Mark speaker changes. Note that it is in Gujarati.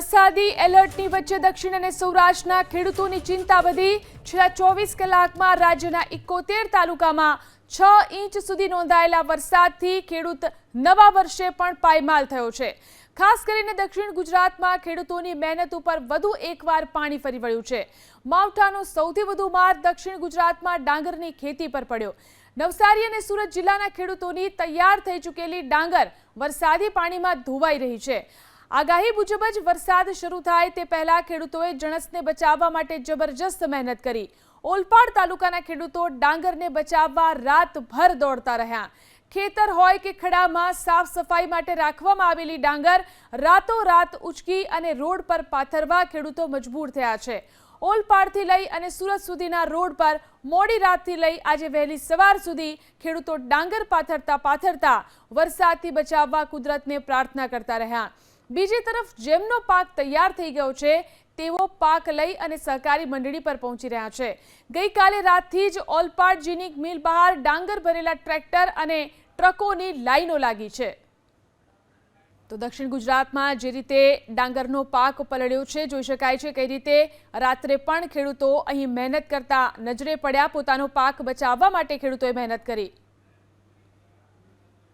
Speaker 1: વરસાદી એલર્ટની વચ્ચે દક્ષિણ અને સૌરાષ્ટ્રના ખેડૂતોની ચિંતા વધી. છેલ્લા ચોવીસ કલાકમાં રાજ્યના એકોતેર તાલુકામાં છ ઇંચ સુધી નોંધાયેલા વરસાદથી ખેડૂત નવા વર્ષે પણ પાયમાલ થયો છે. ખાસ કરીને દક્ષિણ ગુજરાતમાં ખેડૂતોની મહેનત ઉપર વધુ એકવાર પાણી ફરી વળ્યું છે. માવઠાનો સૌથી વધુ માર દક્ષિણ ગુજરાતમાં ડાંગરની ખેતી પર પડ્યો. નવસારી અને સુરત જિલ્લાના ખેડૂતોની તૈયાર થઈ ચૂકેલી ડાંગર વરસાદી પાણીમાં ધોવાઈ રહી છે. આગાહી મુજબ જ વરસાદ શરૂ થાય તે પહેલા ખેડૂતોએ જણસને બચાવવા માટે જબરજસ્ત મહેનત કરી. ઓલપાડ તાલુકાના ખેડૂતો ડાંગરને બચાવવા રાતભર દોડતા રહ્યા. ખેતર હોય કે ખડામાં સાફ સફાઈ માટે રાખવામાં આવેલી ડાંગર રાતોરાત ઉચકી અને રોડ પર પાથરવા ખેડૂતો મજબૂર થયા છે. ઓલપાડથી લઈ અને સુરત સુધીના રોડ પર મોડી રાતથી લઈ આજે વહેલી સવાર સુધી ખેડૂતો ડાંગર પાથરતા પાથરતા વરસાદથી બચાવવા કુદરતને પ્રાર્થના કરતા રહ્યા. બીજી તરફ જેમનો પાક તૈયાર થઈ ગયો છે, તેઓ પાક લઈ અને સહકારી મંડળી પર પહોંચી રહ્યા છે. ગઈકાલે રાતથી જ ઓલપાડ જીનિક મિલ બહાર ડાંગર ભરેલા ટ્રેક્ટર અને ટ્રકોની લાઈનો લાગી છે. તો દક્ષિણ ગુજરાતમાં જે રીતે ડાંગરનો પાક પલળ્યો છે, જોઈ શકાય છે કઈ રીતે રાત્રે પણ ખેડૂતો અહીં મહેનત કરતા નજરે પડ્યા. પોતાનો પાક બચાવવા માટે ખેડૂતોએ મહેનત કરી.